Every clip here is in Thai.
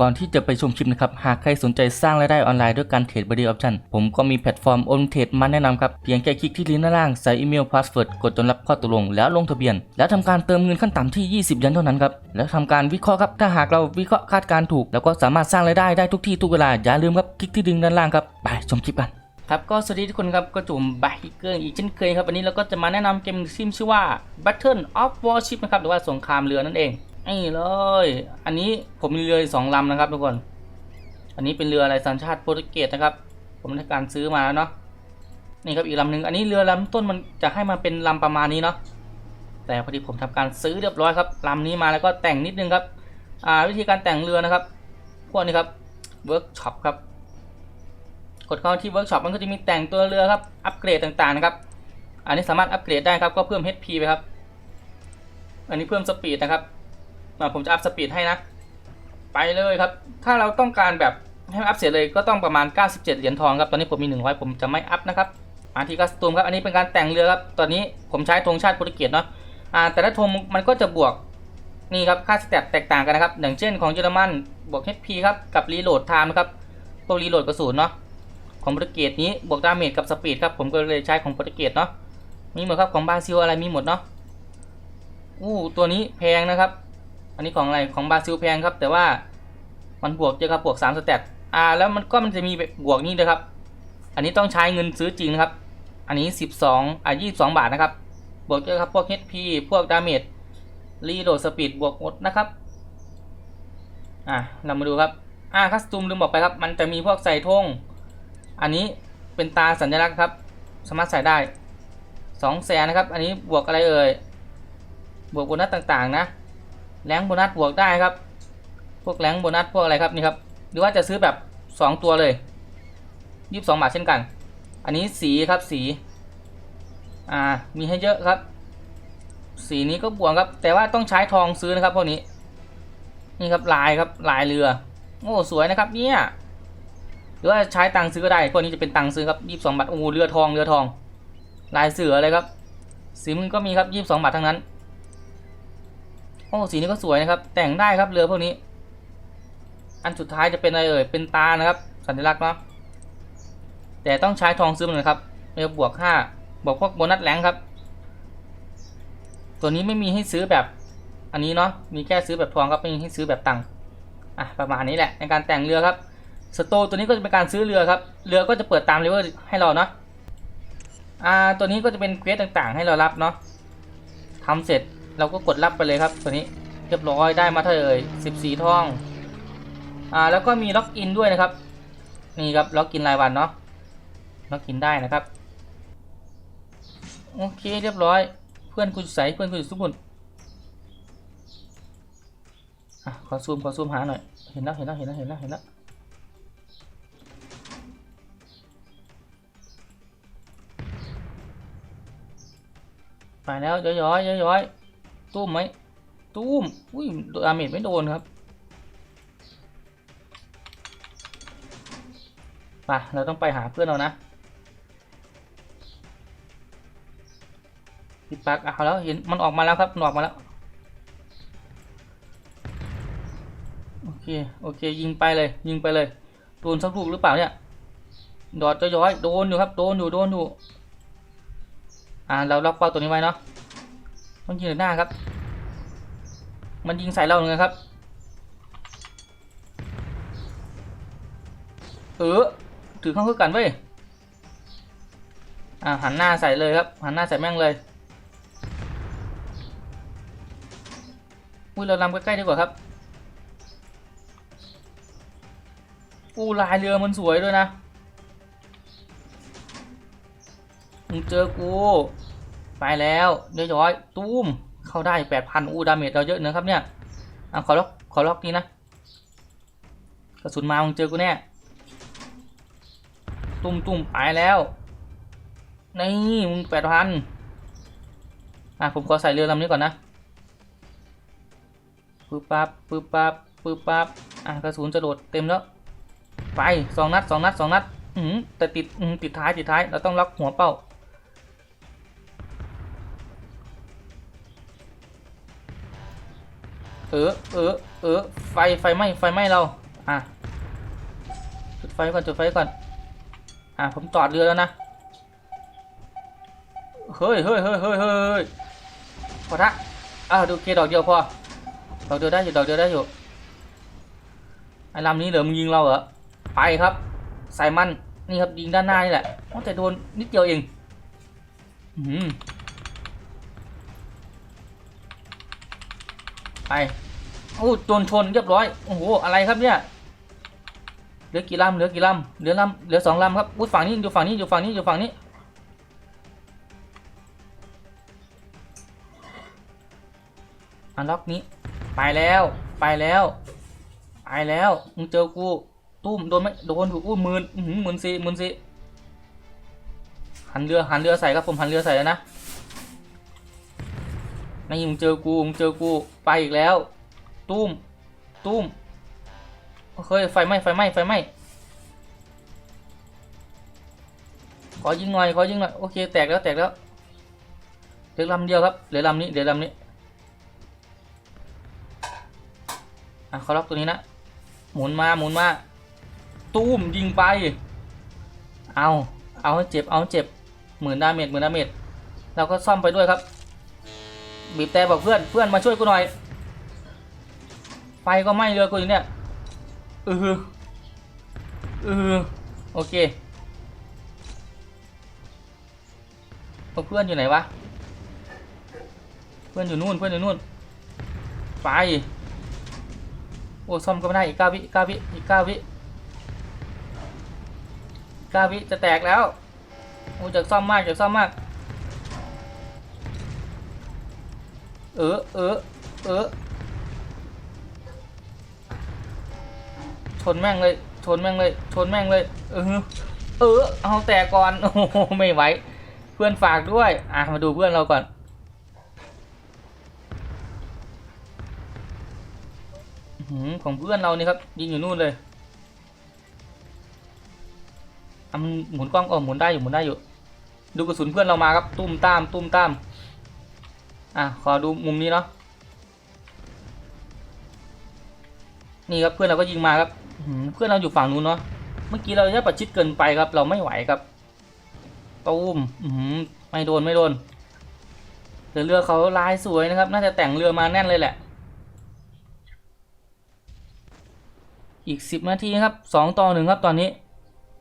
ก่อนที่จะไปชมคลิปนะครับ หากใครสนใจสร้างรายได้ออนไลน์ด้วยการเทรดบริออปชันผมก็มีแพลตฟอร์มโอนเทรดมาแนะนำครับ เพียงแค่คลิกที่ลิงก์ด้านล่าง ใส่อีเมลพาสเวิร์ดกดจนรับข้อตกลง แล้วลงทะเบียน แล้วทำการเติมเงินขั้นต่ำที่ 20 ยันเท่านั้นครับ แล้วทำการวิเคราะห์ครับ ถ้าหากเราวิเคราะห์คาดการณ์ถูก แล้วก็สามารถสร้างรายได้ได้ทุกที่ทุกเวลา อย่าลืมครับ คลิกที่ลิงก์ด้านล่างครับ ไปชมคลิปกันครับก็สวัสดีทุกคนครับก็จุ่มไบเกอร์อีกเช่นเคยครับวันนี้เราก็จะมาแนะนำเกมซิมชื่อว่า Battle of Warship นะครับหรือว่าสงครามเรือนั่นเอง นี่เลย อันนี้ผมมีเรือสองลำนะครับทุกคน อันนี้เป็นเรืออะไรสัญชาติโปรตุเกสนะครับ ผมได้การซื้อมาแล้วเนาะ นี่ครับอีกลำหนึ่งอันนี้เรือลำต้นมันจะให้มาเป็นลำประมาณนี้เนาะ แต่พอดีผมทำการซื้อเรียบร้อยครับลำนี้มาแล้วก็แต่งนิดนึงครับ อ่าวิธีการแต่งเรือนะครับ พวกนี้ครับเวิร์กช็อปครับ กดเข้าที่เวิร์กช็อปมันก็จะมีแต่งตัวเรือครับ อัปเกรดต่างๆนะครับ อันนี้สามารถอัปเกรดได้ครับ ก็เพิ่ม HP ไปครับ อันนี้เพิ่มสปีดนะครับ มาผมจะอัพสปีดให้นะ ไปเลยครับ ถ้าเราต้องการแบบให้อัพเสียเลยก็ต้องประมาณ 97 เหรียญทองครับ ตอนนี้ผมมี 100 ผมจะไม่อัพนะครับมาที่คัสตูมครับ อันนี้เป็นการแต่งเรือครับ ตอนนี้ผมใช้ธงชาติโปรตุเกสเนาะอ่าแต่ละธงมันก็จะบวกนี่ครับค่าสเตตแตกต่างกันนะครับ อย่างเช่นของเยอรมันบวก HP ครับกับรีโหลดไทม์นะครับพวกรีโหลดกระสุนเนาะของโปรตุเกสนี้บวกดาเมจกับสปีดครับผมก็เลยใช้ของโปรตุเกสเนาะมีหมดครับของบราซิลอะไรมีหมดเนาะอู้ตัวนี้แพงนะครับ อันนี้ของอะไรของบาซิลแพงครับ แต่ว่ามันบวกเยอะครับบวก3สเตตอ่าแล้วมันก็มันจะมีบวกนี่ด้วยครับ อันนี้ต้องใช้เงินซื้อจริงนะครับ อันนี้12อ่า22บาทนะครับ บวกเยอะครับพวก HP พวกดาเมจรีโหลดสปีดบวกหมดนะครับอ่าเรามาดูครับอ่าคัสตูมลืมบอกไปครับ มันจะมีพวกใส่ธงอันนี้เป็นตาสัญลักษณ์ครับ สามารถใส่ได้สองแสนนะครับ อันนี้บวกอะไรเอ่ย บวกโบนัสต่างๆนะ แรงโบนัสบวกได้ครับ พวกแรงโบนัสพวกอะไรครับนี่ครับหรือว่าจะซื้อแบบ 2 ตัวเลยยี่สิบสองบาทเช่นกัน อันนี้สีครับสี อ่ามีให้เยอะครับ สีนี้ก็บวกครับ แต่ว่าต้องใช้ทองซื้อนะครับพวกนี้ นี่ครับลายครับลายเรือโอ้สวยนะครับเนี่ยหรือว่าใช้ตังซื้อก็ได้พวกนี้จะเป็นตังซื้อครับยี่สิบสองบาทโอ้เรือทองเรือทอง ลายเสือเลยครับสีมันก็มีครับยี่สิบสองบาททั้งนั้น โอ้สีนี้ก็สวยนะครับ แต่งได้ครับเรือพวกนี้ อันสุดท้ายจะเป็นอะไรเอ่ย เป็นตานะครับ สัญลักษณ์เนาะแต่ต้องใช้ทองซื้อมันนะครับเรือบวกห้าบวกพวกโบนัสแรงครับ ตัวนี้ไม่มีให้ซื้อแบบ อันนี้เนาะ มีแค่ซื้อแบบทองครับ ไม่มีให้ซื้อแบบตังค์อะประมาณนี้แหละในการแต่งเรือครับ สโตตัวนี้ก็จะเป็นการซื้อเรือครับ เรือก็จะเปิดตามเลเวลให้เราเนาะ อ่า ตัวนี้ก็จะเป็นเควสต่างๆ ให้เรารับเนาะทำเสร็จ เราก็กดรับไปเลยครับตัวนี้เรียบร้อยได้มาเท่าเอ่ย14ทองอ่าแล้วก็มีล็อกอินด้วยนะครับนี่ครับล็อกอินรายวันเนาะล็อกอินได้นะครับโอเคเรียบร้อย เพื่อนคุณใสเพื่อนคุณสุขุนอะขอซูมขอซูมหาหน่อยเห็นแล้วเห็นแล้วเห็นแล้วเห็นแล้วเห็นแล้วไปแล้วย้อยย้อยย้อยๆ ตุ้มไหมตุ้มอุ้ยดาเมจไม่โดนครับไปเราต้องไปหาเพื่อนเรานะพี่ปักเอาแล้วเห็นมันออกมาแล้วครับมันออกมาแล้วโอเคโอเคยิงไปเลย ยิงไปเลยโดนสักลูกหรือเปล่าเนี่ยดอดจะย้อยโดนอยู่ครับโดนอยู่โดนอยู่อ่าเราล็อกเป้าตัวนี้ไว้เนาะ มันยิงหน้าครับ มันยิงใส่เราเลยครับ เออถือข้างคือกันเว้ยอ่าหันหน้าใส่เลยครับ หันหน้าใส่แม่งเลยอุ้ยเราลำใกล้ๆดีกว่าครับอู้ลายเรือมันสวยด้วยนะมึงเจอกู ไปแล้วเรียบร้อยตุ้มเข้าได้แปดพันอูดาเมจเราเยอะนะครับเนี่ยอะขอล็อกขอล็อกนี้นะกระสุนมามึงเจอกูแน่ตุ้มตุ้มไปแล้วนี่มึงแปดพันอะผมขอใส่เรือลำนี้ก่อนนะปึ๊บปั๊บปึ๊บปั๊บปึ๊บปั๊บอะกระสุนจะโดดเต็มแล้วไปสองนัดสองนัดสองนัดอืมแต่ติดอืมติดท้ายติดท้ายเราต้องล็อกหัวเป้า เออเออเออไฟไฟไหม้ไฟไหม้เรา อะจุดไฟก่อนจุดไฟก่อน อะผมจอดเรือแล้วนะเฮ้ยเฮ้ยเฮ้ยเฮ้ยเฮ้ยพอละอะดูเคดอกเดียวพอดอกเดียวได้อยู่ดอกเดียวได้อยู่ไอ้ลำนี้เหลือมึงยิงเราเหรอไปครับใส่มันนี่ครับยิงด้านหน้านี่แหละโอ้แต่โดนนิดเดียวเองอืม ไปโอ้โดนชนเรียบร้อยโอ้โหอะไรครับเนี่ยเหลือกี่ลำเหลือกี่ลำเหลือลำเหลือสองลำครับอุ้ยฝั่งนี้อยู่ฝั่งนี้อยู่ฝั่งนี้อยู่ฝั่งนี้อันล็อกนี้ ไปแล้วไปแล้วไปแล้วมึงเจอกูตุ้มโดนไหมโดนถูกอู้หมื่นอื้อหือหมื่นสี่หมื่นสี่หันเรือหันเรือใส่ครับผมหันเรือใส่แล้วนะ นี่มึงเจอกูมึงเจอกูไปอีกแล้ว ตุ้มตุ้มเฮ้ยไฟไหม้ไฟไหม้ไฟไหม้ขอยิงหน่อยขอยิงหน่อยโอเคแตกแล้วแตกแล้วเหลือลำเดียวครับเหลือลำนี้เหลือลำนี้อะเขาล็อกตัวนี้นะหมุนมาหมุนมาตุ้มยิงไป เอาเอาให้เจ็บเอาให้เจ็บหมื่นดาเมจหมื่นดาเมจเราก็ซ่อมไปด้วยครับ บีบแต่บอกเพื่อนเพื่อนมาช่วยกูหน่อย ไฟก็ไหม้เรือกูอยู่เนี่ยเออเออโอเคเอาเพื่อนอยู่ไหนวะ เพื่อนอยู่นู่นเพื่อนอยู่นู่นไปโอ้ซ่อมก็ไม่ได้อีกเก้าวิเก้าวิอีกเก้าวิเก้าวิจะแตกแล้วโอ้จากซ่อมมากจากซ่อมมาก เออเออเออชนแม่งเลย ชนแม่งเลย ชนแม่งเลย เออ เออ เอาแตกก่อน โอ้โห ไม่ไหว เพื่อนฝากด้วย อะ มาดูเพื่อนเราก่อนหือของเพื่อนเรานี่ครับ ยิงอยู่นู่นเลยอะมันหมุนกล้องเออหมุนได้อยู่ หมุนได้อยู่ ดูกระสุนเพื่อนเรามาครับ ตุ้มตาม ตุ้มตาม อะขอดูมุมนี้เนาะนี่ครับเพื่อนเราก็ยิงมาครับเพื่อนเราอยู่ฝั่งนู้นเนาะเมื่อกี้เราจะประชิดเกินไปครับ เราไม่ไหวครับตูมอื้อหือไม่โดนไม่โดนแต่เรือเขาลายสวยนะครับ น่าจะแต่งเรือมาแน่นเลยแหละ อีกสิบนาทีครับสองต่อหนึ่งครับตอนนี้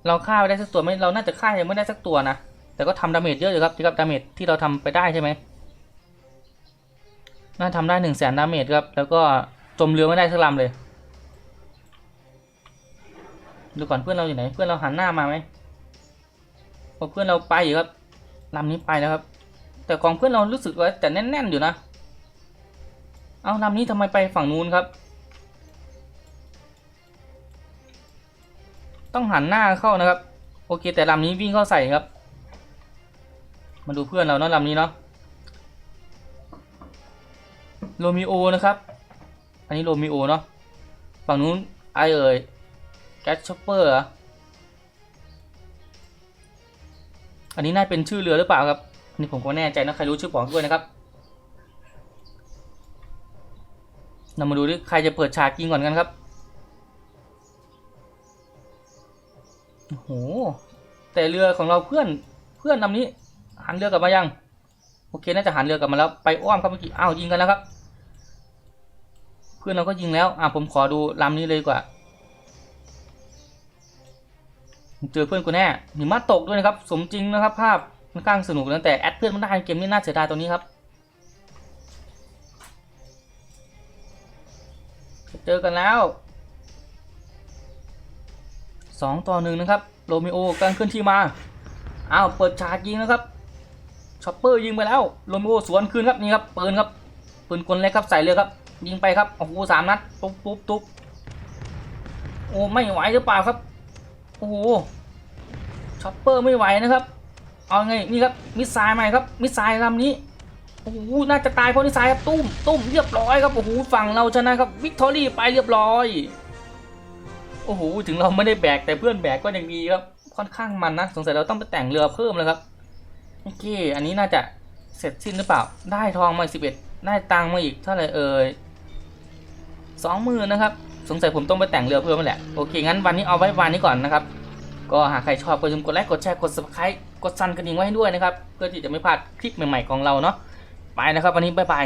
เราฆ่าไปได้สักตัวไหมเราน่าจะฆ่ายังไม่ได้สักตัวนะแต่ก็ทำดาเมจเยอะอยู่ครับที่ครับดาเมจที่เราทำไปได้ใช่ไหม น่าทำได้หนึ่งแสนดาเมจครับ แล้วก็จมเรือไม่ได้สักลำเลยดูก่อนเพื่อนเราอยู่ไหน เพื่อนเราหันหน้ามาไหมพอเพื่อนเราไปอยู่ครับลำนี้ไปแล้วครับ แต่ของเพื่อนเรารู้สึกว่าแต่แน่น ๆ อยู่นะ เอาลำนี้ทำไมไปฝั่งนู้นครับ ต้องหันหน้าเข้านะครับ โอเคแต่ลำนี้วิ่งเข้าใส่ครับ มาดูเพื่อนเราเนาะลำนี้เนาะ โรมิโอนะครับ อันนี้โรมิโอเนาะ ฝั่งนู้นไอเอ่ยแกชอปเปอร์อันนี้น่าเป็นชื่อเรือหรือเปล่าครับนนี่ผมก็แน่ใจนะใครรู้ชื่อบอกด้วยนะครับเรามาดูดิใครจะเปิดฉากยิงก่อนกันครับ โอ้โห แต่เรือของเราเพื่อนเพื่อนลำนี้หันเรือกลับมายัง โอเค น่าจะหันเรือกลับมาแล้ว ไปอ้อมครับเมื่อกี้ อ้าวยิงกันแล้วครับ พื่อนเราก็ยิงแล้ว อะผมขอดูลำนี้เลยกว่าเจอเพื่อนกูแน่หิมะตกด้วยนะครับ สมจริงนะครับ ภาพค่อนข้างสนุกนะแต่แอดเพื่อนมันได้เกมนี้น่าเสียดายตรงนี้ครับ เจอกันแล้วสองต่อหนึ่งนะครับโรมิโอกำลังเคลื่อนที่มาอ้าวเปิดฉากยิงนะครับช็อปเปอร์ยิงไปแล้วโรมิโอสวนคืนครับนี่ครับปืนครับปืนกลเล็กครับใส่เรือครับ ยิงไปครับโอ้โหสามนัดตุ๊บตุ๊บตุ๊บโอ้ไม่ไหวหรือเปล่าครับโอ้โหช็อปเปอร์ไม่ไหวนะครับ เอาไงนี่ครับมิสไซล์ใหม่ครับมิสไซล์ลำนี้โอ้โหน่าจะตายเพราะมิสไซล์ครับตุ้มตุ้มเรียบร้อยครับโอ้โหฝั่งเราชนะครับวิกตอรี่ไปเรียบร้อยโอ้โหถึงเราไม่ได้แบกแต่เพื่อนแบกก็ยังดีครับค่อนข้างมันนะสงสัยเราต้องไปแต่งเรือเพิ่มเลยครับโอเคอันนี้น่าจะเสร็จสิ้นหรือเปล่า ได้ทองมาสิบเอ็ดได้ตังค์มาอีกเท่าไหร่เอ่ย สองหมื่นนะครับ สงสัยผมต้องไปแต่งเรือเพิ่มแล้วแหละ โอเค งั้นวันนี้เอาไว้วันนี้ก่อนนะครับ ก็หากใครชอบก็อย่าลืมกดไลค์ กดแชร์ กด subscribe กดสั่นกระดิ่งไว้ให้ด้วยนะครับ เพื่อที่จะไม่พลาดคลิปใหม่ๆของเราเนาะ ไปนะครับวันนี้บ๊ายบาย